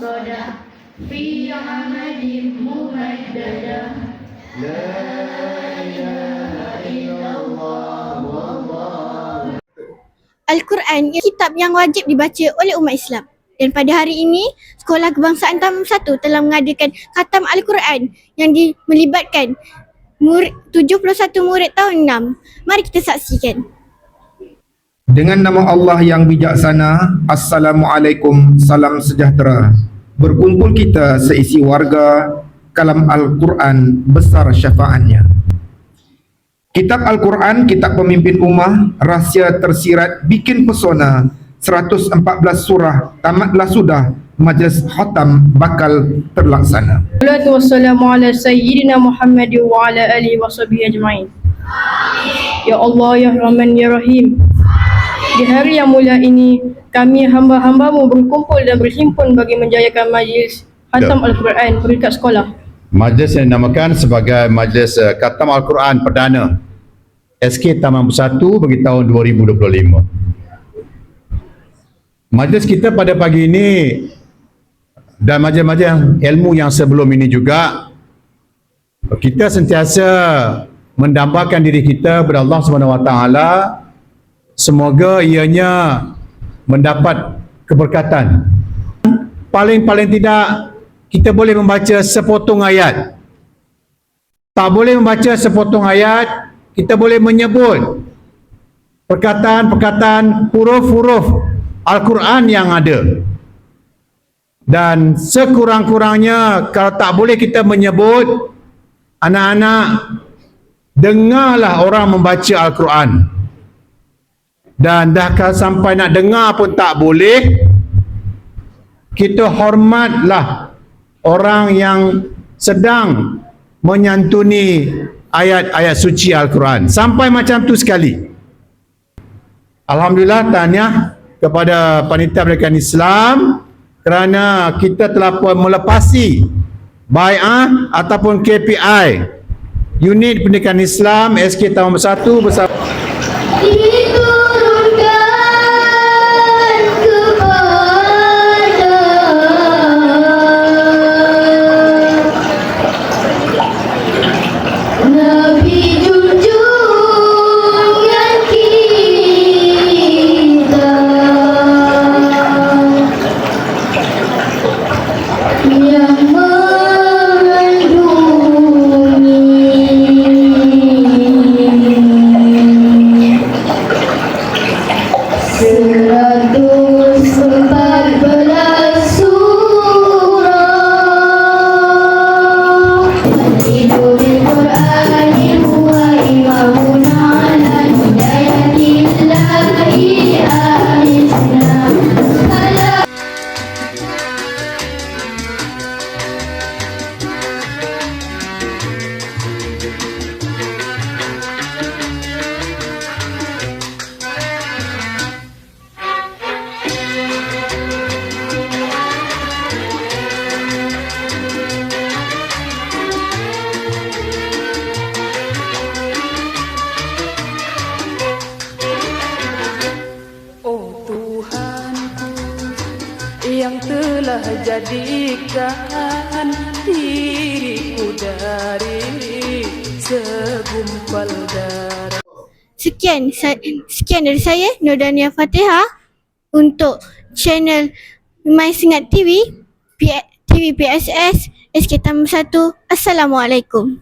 مفردا في عمد ممددا Al-Quran ialah kitab yang wajib dibaca oleh umat Islam. Dan pada hari ini, Sekolah Kebangsaan Taman 1 telah mengadakan khatam Al-Quran yang di, melibatkan murid, 71 murid tahun 6. Mari kita saksikan. Dengan nama Allah yang bijaksana, Assalamualaikum, salam sejahtera. Berkumpul kita seisi warga, kalam Al-Quran besar syafaatnya. Kitab Al-Quran, kitab pemimpin ummah, rahsia tersirat, bikin pesona, 114 surah, tamatlah sudah, majlis khatam bakal terlaksana. Wassalamu ala sayyidina Muhammad wa ala alihi wa sahbihi ajma'in. Ya Allah, Ya Rahman, Ya Rahim. Di hari yang mulia ini, kami hamba-hambamu berkumpul dan berhimpun bagi menjayakan majlis Khatam Al-Quran peringkat sekolah. Majlis yang dinamakan sebagai Majlis uh, Khatam Al-Quran Perdana SK Taman Bersatu bagi tahun 2025. Majlis kita pada pagi ini dan majlis-majlis ilmu yang sebelum ini juga kita sentiasa mendambakan diri kita kepada Allah Subhanahu Wa Taala semoga ianya mendapat keberkatan. Paling-paling tidak kita boleh membaca sepotong ayat. Tak boleh membaca sepotong ayat, kita boleh menyebut perkataan-perkataan huruf-huruf Al-Quran yang ada. Dan sekurang-kurangnya kalau tak boleh kita menyebut anak-anak dengarlah orang membaca Al-Quran. Dan dah sampai nak dengar pun tak boleh kita hormatlah orang yang sedang menyantuni ayat-ayat suci Al-Quran. Sampai macam tu sekali. Alhamdulillah tahniah kepada panitia pendidikan Islam kerana kita telah pun melepasi bai'ah ataupun KPI unit pendidikan Islam SK tahun 1 bersama Diturunkan yang telah jadikan diriku dari segumpal darah Sekian sekian dari saya Nurdania Fatihah untuk channel My Sengat TV, TV PSS, SK Taman 1. Assalamualaikum.